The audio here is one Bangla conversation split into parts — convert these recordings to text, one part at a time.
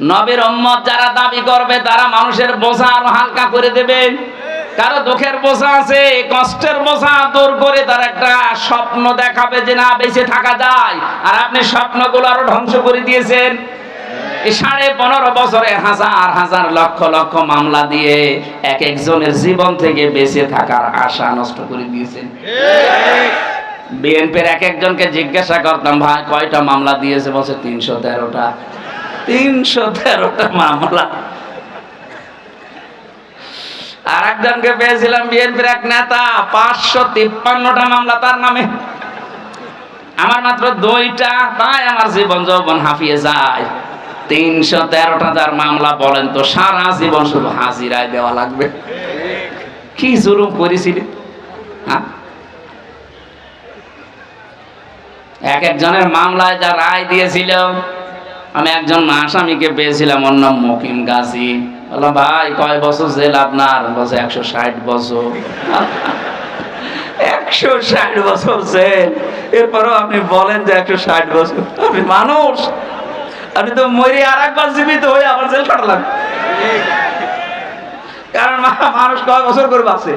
নবীর উম্মত যারা দাবি করবে, তারা মানুষের বোঝা আরও হালকা করে দেবে। কারও দুঃখের বোঝা আছে, কষ্টের বোঝা দূর করে তার একটা স্বপ্ন দেখাবে যে না, বেঁচে থাকা যায়। আর আপনি স্বপ্নগুলো আরও ধ্বংস করে দিয়েছেন। সাড়ে পনেরো বছরে হাজার হাজার লক্ষ লক্ষ মামলা দিয়ে এক একজনের জীবন থেকে বেঁচে থাকার আশা নষ্ট করে দিয়েছেন। বিএনপির এক একজনকে জিজ্ঞাসা করতাম, ভাই, কয়টা মামলা দিয়েছে? বলছে, তিনশো তেরোটা। তিনশো তেরোটা মামলা। আর একজনকে পেয়েছিলাম বিএনপির এক নেতা, পাঁচশো তিপ্পান্নটা মামলা তার নামে। আমার মাত্র দুইটা, তাই আমার জীবন যৌবন হাঁপিয়ে যায়। তিনশো তেরোটা যার মামলা বলেন তো, সারা জীবন শুধু হাজিরায় দেওয়া লাগবে। কি জুলুম করেছিলি? হ্যাঁ? এক একজনের মামলায় যা রায় দিয়েছিল আমি একজন আসামিকে পেয়েছিলাম অন্য মকিম গাজী। বললাম, ভাই, কয় বছর জেল আপনার? বলছে, একশো ষাট বছর। একশো ষাট বছর জেল? এরপরও আপনি বলেন যে একশো ষাট বছর। আপনি মানুষ। আপনি তো মরে আর একবার জীবিত হয়ে আবার জেল কাটলাম কারণ মানুষ কয় বছর করে বাঁচে?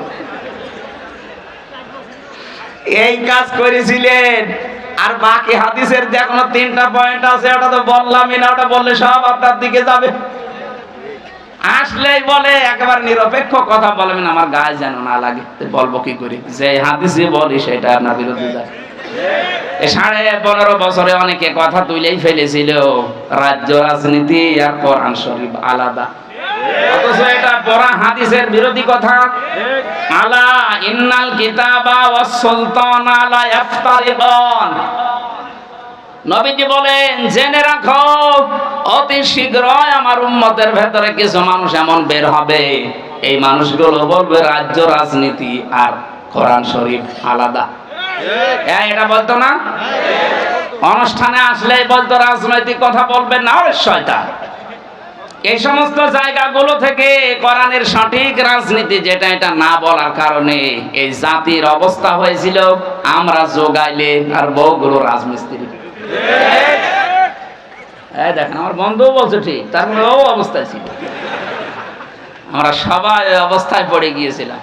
এই কাজ করেছিলেন। আর বাকি হাদিসের যে এখনও তিনটা পয়েন্ট আছে, ওটা তো বললামই না, ওটা বললে সব আপনার দিকে যাবে। আসলেই বলে, একেবারে নিরপেক্ষ কথা বলবেন আমার গায়ে যেন না লাগে। বলব কি করি? যে হাদিসে বলি, সেটা আপনার বিরোধী যায়। সাড়ে পনেরো বছরে অনেকে কথা তুলেই ফেলেছিল, রাজ্য রাজনীতি আর কোরআন শরীফ আলাদা। পড়া হাদিসের বিরোধী কথা। আলা ইন্নাল কিতাবা ওয়াস সুলতানা লা ইফতারিকান নবীজি বলেন জেনে রাখো অতি শীঘ্রই আমার উম্মতের ভেতরে কিছু মানুষ এমন বের হবে। এই মানুষগুলো বলবে রাজ্য রাজনীতি আর কোরআন শরীফ আলাদা। হ্যাঁ, এটা বলতো না? অনুষ্ঠানে আসলেই বলতো রাজনৈতিক কথা বলবেন না শয়তান। এই সমস্ত জায়গাগুলো থেকে কোরআনের সঠিক রাজনীতি যেটা, এটা না বলার কারণে এই জাতির অবস্থা হয়েছিল, আমরা যোগাইলে আর বউগুলো রাজমিস্ত্রি। এই দেখেন, আমার বন্ধুও বলছে ঠিক, তার মানে ও অবস্থায় ছিল। আমরা সবাই অবস্থায় পড়ে গিয়েছিলাম।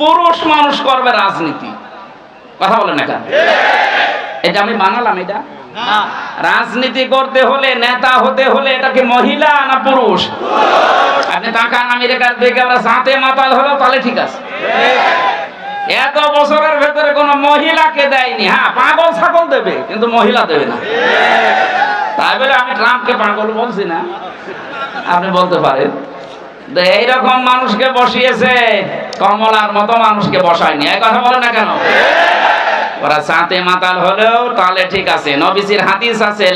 পুরুষ মানুষ করবে রাজনীতি। কথা বলেন এখন এটা আমি বানালাম, এটা? রাজনীতি করতে হলে, নেতা হতে হলে এটা কি মহিলা না পুরুষ? আপনি তাকান আমেরিকার দিকে আমরা সাঁতে মাতাল হলো তাহলে ঠিক আছে। এত বছরের ভেতরে কোনো মহিলাকে দেয়নি। হ্যাঁ পাগল ছাগল দেবে, কিন্তু মহিলা দেবে না। তাই বলে আমি ট্রাম্পকে পাগল বলছি না। আপনি বলতে পারেন। এইরকম মানুষকে বসিয়েছে, কমলার মতো মানুষকে বসায়নি। এই কথা বলেন না কেন? ওরা সাথে মাতাল হলেও তাহলে ঠিক আছে। নবীজির হাদিস আছে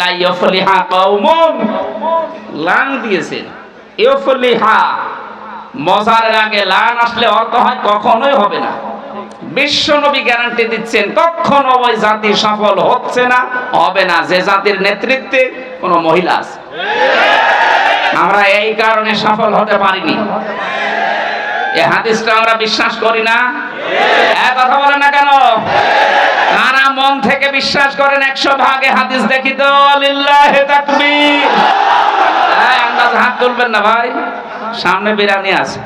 দিয়েছেন। ইয়ফলিহা মজারের আগে লান আসলে অর্থ হয় কখনোই হবে না। বিশ্ব নবী গ্যারান্টি দিচ্ছেন, কখনো ওই জাতি সফল হচ্ছে না, হবে না। যে জাতির নেতৃত্বে কোনো মহিলা আছে। আমরা এই কারণে সফল হতে পারিনি। এই হাদিসটা আমরা বিশ্বাস করি না। কথা বলে না কেন? কারা মন থেকে বিশ্বাস করেন একশো ভাগে হাদিস দেখি তো? আন্দাজ হাত তুলবেন না ভাই। সামনে বিরানি আছে।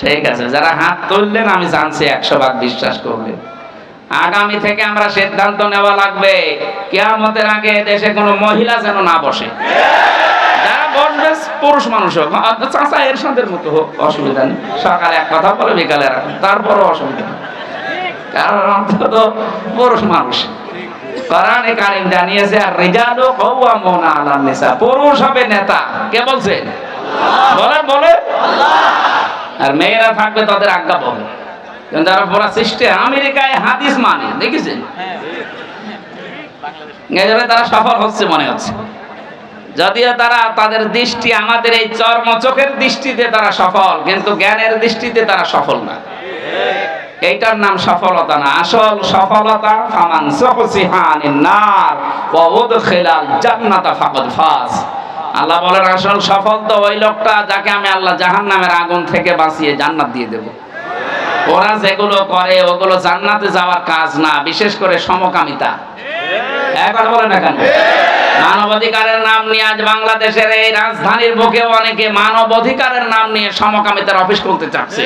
ঠিক আছে, যারা হাত তুললেন, আমি জানছি একশো ভাগ বিশ্বাস করবেন আগামী থেকে আমরা সিদ্ধান্ত নেওয়া লাগবে। কেয়ামতের আগে দেশে কোনো মহিলা যেন না বসে। যারা পুরুষ মানুষ হোক চাচা এর সাথে হোক, অসুবিধা নেই। সকালে এক কথা বলে বিকালে অসুবিধা পুরুষ মানুষ। পুরুষ হবে নেতা। কে বলছে? বলে বলে। আর মেয়েরা থাকবে তাদের আজ্ঞা বলে। পুরা সৃষ্টি আমেরিকায় হাদিস মানে দেখেছেন? তারা সফল হচ্ছে মনে হচ্ছে। যদিও তারা তাদের দৃষ্টি আমাদের এই চর্ম চোখের দৃষ্টিতে তারা সফল, কিন্তু জ্ঞানের দৃষ্টিতে তারা সফল না। এইটার নাম সফলতা না। আসল সফলতা, ফামান সুহসিহানিন নার, ওয়া জান্নাতা আল্লাহ বলেন, আসল সফল তো ওই লোকটা যাকে আমি আল্লাহ জাহান্নামের আগুন থেকে বাঁচিয়ে জান্নাত দিয়ে দেব। ওরা যেগুলো করে, ওগুলো জান্নাতে যাওয়ার কাজ না, বিশেষ করে সমকামিতা। মানবাধিকারের নাম নিয়ে আজ বাংলাদেশের এই রাজধানীর বুকে অনেকে নাম নিয়ে সমকামিতার অফিস চাচ্ছে।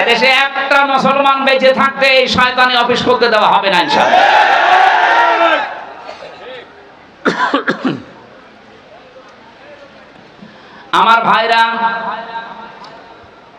এদেশে একটা মুসলমান বেঁচে থাকতে এই শয়তানি অফিস করতে দেওয়া হবে না ইনশাআল্লাহ। আমার ভাইরা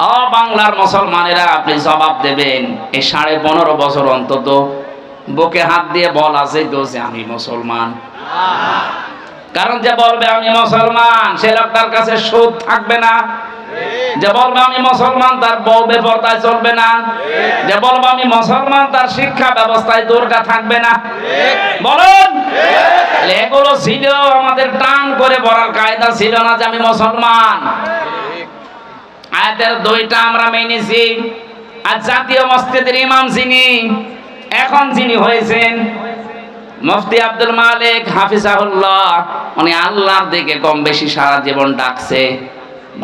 ও বাংলার মুসলমানেরা আপনি জবাব দেবেন, এই সাড়ে পনেরো বছর অন্তত বুকে হাত দিয়ে বল আছে তো যে আমি মুসলমান। কারণ যে বলবে আমি মুসলমান, সে লোকটার কাছে সুদ থাকবে না। যে বলবে আমি মুসলমান, তার বউ বেপরদায় চলবে না। যে বলবে আমি মুসলমান, তার শিক্ষা ব্যবস্থায় দুর্গা থাকবে না। বলুন এগুলো ছিল আমাদের টান করে বলার কায়দা ছিল না যে আমি মুসলমান। আয়াতের দুইটা আমরা মেনেছি। আর জাতীয় মসজিদের ইমাম যিনি, এখন যিনি হয়েছেন মুফতি আব্দুল মালিক হাফিজাহুল্লাহ, উনি আল্লাহর দিকে কম বেশি সারা জীবন ডাকছে,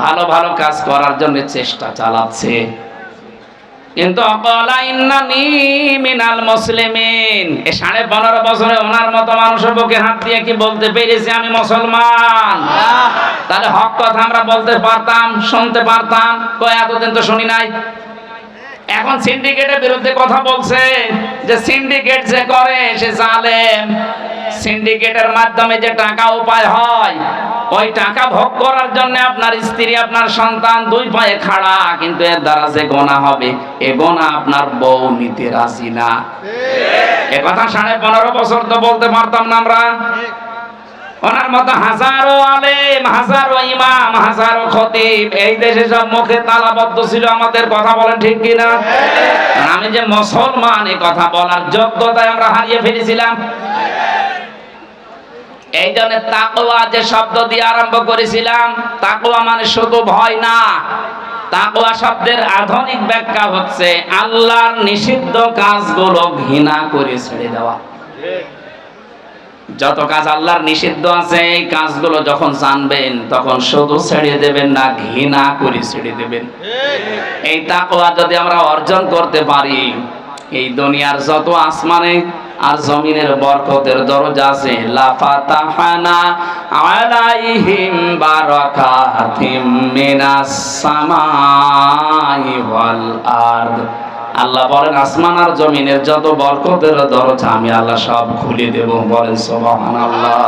ভালো ভালো কাজ করার জন্য চেষ্টা চালাচ্ছে। কিন্তু মিনাল মুসলিমিন। এই সাড়ে পনেরো বছরে ওনার মতো মানুষের বুকে হাত দিয়ে কি বলতে পেরেছি আমি মুসলমান? তাহলে হক কথা আমরা বলতে পারতাম শুনতে পারতাম। কয় এতদিন তো শুনি নাই। এখন সিন্ডিকেটের বিরুদ্ধে কথা বলছে যে সিন্ডিকেট যে করে সে জালেম। সিন্ডিকেটের মাধ্যমে যে টাকা উপায় হয় ওই টাকা ভোগ করার জন্য আপনার স্ত্রী আপনার সন্তান দুই পায়ে খাড়া কিন্তু এর দ্বারা যে গোনা হবে এ গোনা আপনার বউ নিতে রাজি না। এ কথা সাড়ে পনেরো বছর তো বলতে পারতাম না আমরা। ওনার মতো হাজারো আলেম হাজারো ইমাম হাজারো খতিব এই দেশে সব মুখে তালাবদ্ধ ছিল আমাদের কথা বলেন ঠিক কিনা? আমি যে মুসলমান এই কথা বলার যোগ্যতায় আমরা হারিয়ে ফেলেছিলাম। এই জন্য তাকওয়া যে শব্দ দিয়ে আরম্ভ করেছিলাম, তাকওয়া মানে শুধু ভয় না, তাকওয়া শব্দের আধুনিক ব্যাখ্যা হচ্ছে আল্লাহর নিষিদ্ধ কাজগুলো ঘৃণা করে ছেড়ে দেওয়া। যত কাজ আল্লাহর নিষিদ্ধ আছে, এই কাজগুলো যখন জানবেন, তখন শুধু ছেড়ে দেবেন না, ঘৃণা করে ছেড়ে দেবেন। এই তাকওয়া যদি আমরা অর্জন করতে পারি, এই দুনিয়ার যত আসমানে আর জমিনের বরকতের দরজা আছে, লাফাতাহানা আলাইহিম বারাকাতিম মিনাস সামাই ওয়াল আরদ। আল্লাহ বলেন, আসমান আর জমিনের যত বরকতের দরজা আমি আল্লাহ সব খুলে দেব। বলেন, সুবহানাল্লাহ।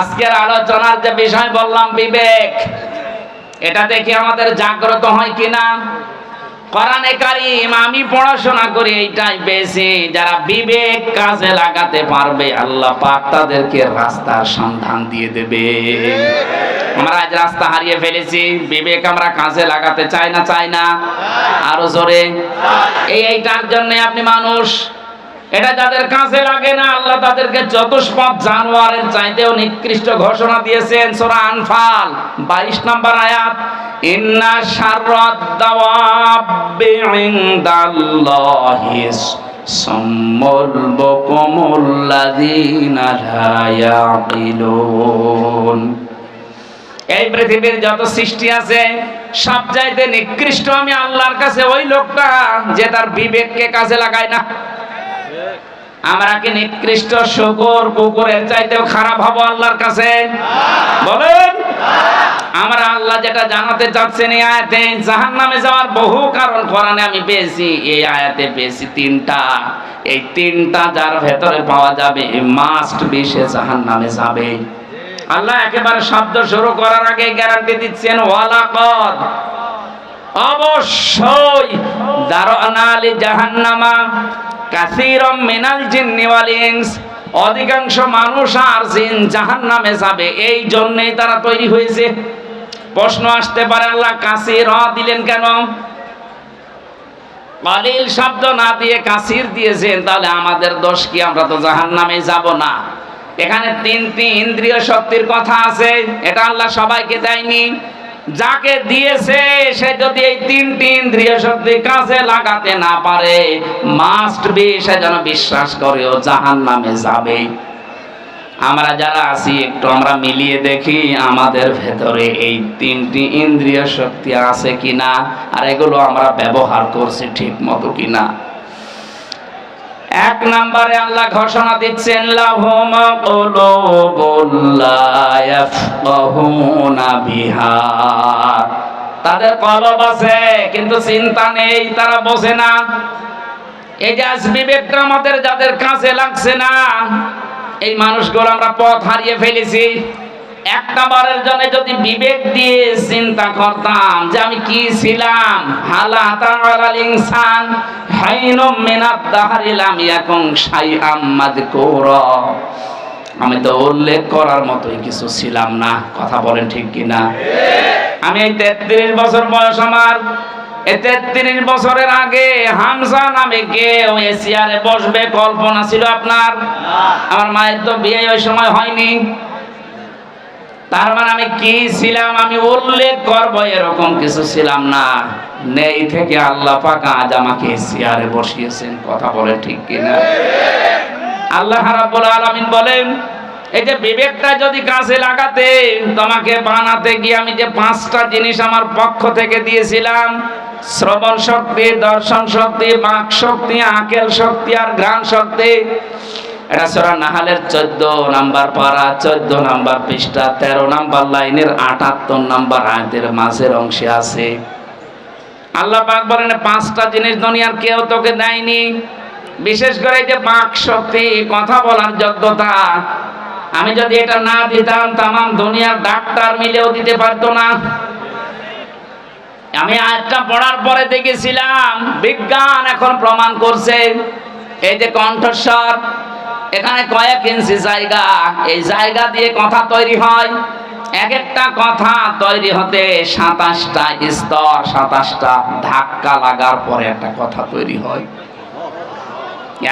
আজকের আলোচনার যে বিষয় বললাম বিবেক, এটা দেখি আমাদের জাগ্রত হয় কিনা? কোরআনে কারিম, আমি পড়াশোনা করে এইটাই পেয়েছি যারা বিবেক কাজে লাগাতে পারবে, আল্লাহ পাক তাদেরকে রাস্তার সন্ধান দিয়ে দেবে। আমরা আজ রাস্তা হারিয়ে ফেলেছি, বিবেক আমরা কাজে লাগাতে চাই না চাই না। আরও জোরে। এই এইটার জন্য আপনি মানুষ এটা যাদের কাজে লাগে না, আল্লাহ তাদেরকে চতুষ্পদ জানোয়ারের চাইতেও নিকৃষ্ট ঘোষণা দিয়েছেন, সূরা আনফাল 22 নম্বর আয়াত, ইন্না শাররাদ দাওয়াবি ইনদাল্লাহি সাম্মুল বুকুমুল্লাযীনা লা ইয়াকিলুন। এই পৃথিবীর যত সৃষ্টি আছে সব চাইতে নিকৃষ্ট আমি আল্লাহর কাছে ওই লোকটা যে তার বিবেককে কাজে লাগায় না। আমরা কি নিকৃষ্ট শুকর কুকুরের চাইতেও খারাপ হব আল্লাহর কাছে। বলেন, আমরা আল্লাহ যেটা জানাতে চাচ্ছেন এই আয়াতে জাহান নামে যাওয়ার বহু কারণ কোরআনে আমি পেয়েছি। এই আয়াতে পেয়েছি তিনটা। এই তিনটা যার ভেতরে পাওয়া যাবে মাস্ট বি সে জাহান নামে যাবে। আল্লাহ একেবারে শব্দ শুরু করার আগে গ্যারান্টি দিচ্ছেন, ওয়ালাকদ। অবশ্যই দারনালি জাহান্নামা। কাসীরাম মিনাল জিন্নি ওয়াল ইনস। অধিকাংশ মানুষ আর জিন জাহান্নামে যাবে। এই জন্যই তারা তৈরি হয়েছে। প্রশ্ন আসতে পারে, আল্লাহ কাসীর দিলেন কেন? কলিল শব্দ না দিয়ে কাসির দিয়েছেন, তাহলে আমাদের দোষ কি? আমরা তো জাহান্নামে যাব না। এখানে তিনটি ইন্দ্রিয় শক্তির কথা আছে, এটা আল্লাহ সবাইকে দেয়নি। যাকে দিয়েছে, সে যদি এই তিনটি ইন্দ্রিয় শক্তি কাজে লাগাতে না পারে মাস্ট বি সে যেন বিশ্বাস করে ও জাহান নামে যাবে। আমরা যারা আছি, একটু আমরা মিলিয়ে দেখি আমাদের ভেতরে এই তিনটি ইন্দ্রিয় শক্তি আছে কিনা, আর এগুলো আমরা ব্যবহার করছি ঠিক মতো কিনা। এক নম্বরে আল্লাহ ঘোষণা দিচ্ছেন, লাহুম তাদের কলব আছে, কিন্তু চিন্তা নেই, তারা বোঝে না। এই যে আজ বিবেকটা আমাদের যাদের কাছে লাগছে না, এই মানুষগুলো আমরা পথ হারিয়ে ফেলেছি। একটা জন্য যদি বিবেক দিয়ে চিন্তা করতাম যে আমি কি ছিলাম আমি তো উল্লেখ করার মতোই কিছু ছিলাম না, কথা বলেন ঠিক কিনা? আমি এই তেত্রিশ বছর বয়স আমার। তেত্রিশ বছরের আগে হামসা নামে কেউ এশিয়ারে বসবে, কল্পনা ছিল আপনার? আমার মায়ের তো বিয়ে ওই সময় হয়নি। তার মানে আমি কি ছিলাম? আমি উল্লেখ করব, এরকম কিছু ছিলাম না। নেই থেকে আল্লাহ পাক আজ আমাকে চেয়ারে বসিয়েছেন, কথা বলে ঠিক কিনা? আল্লাহ রাব্বুল আলামিন বলেন, এই যে বিবেকটা যদি কাজে লাগাতে, তোমাকে বানাতে গিয়ে আমি যে পাঁচটা জিনিস আমার পক্ষ থেকে দিয়েছিলাম, শ্রবণ শক্তি, দর্শন শক্তি, বাক শক্তি, আকেল শক্তি আর ঘ্রাণ শক্তি এটা সরা নাহালের চোদ্দ নাম্বার পারা, চোদ্দ নাম্বার পৃষ্ঠা, তেরো নাম্বার লাইনের আটাত্তর নাম্বার মাঝের অংশে আছে। আল্লাহ পাক বলেন, পাঁচটা জিনিস দুনিয়ার কেউ তোকে দেয়নি। বিশেষ করে যে বাক শক্তি, কথা বলার যোগ্যতা। আমি যদি এটা না দিতাম তাম দুনিয়ার ডাক্তার মিলেও দিতে পারতো না। আমি আজটা পড়ার পরে দেখেছিলাম, বিজ্ঞান এখন প্রমাণ করছে, এই যে কণ্ঠস্বর এখানে কয়েক ইঞ্চি জায়গা। এই জায়গা দিয়ে কথা তৈরি হয়। এক একটা কথা তৈরি হতে সাতাশটা স্তর, সাতাশটা ধাক্কা লাগার পরে একটা কথা তৈরি হয়।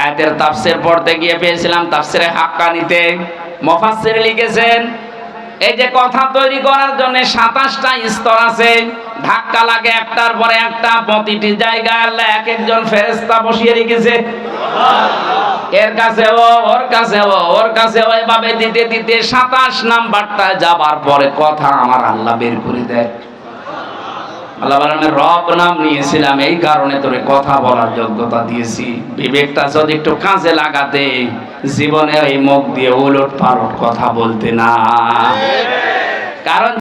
আয়াতের তাফসির পড়তে গিয়ে পেয়েছিলাম তাফসিরে হাক্কানিতে। মুফাসসির লিখেছেন, এই যে কথা তৈরি করার জন্য সাতাশটা স্তর আছে, ধাক্কা লাগে একটার পরে একটা, প্রতিটি জায়গায় আল্লাহ এক একজন ফেরেস্তা বসিয়ে রেখেছে। এর কাছে ও ওর কাছে ও ওর কাছে ও এভাবে দিতে দিতে সাতাশ নাম্বারটা যাবার পরে কথা আমার আল্লাহ বের করে দেয়। আল্লাহ বলেন রব নাম নিয়েছিলাম এই কারণে তোরে কথা বলার যোগ্যতা দিয়েছি। বিবেকটা যদি একটু কাজে লাগাতে জীবনে এই মুখ দিয়ে উলট পালট কথা বলতে না। কারণ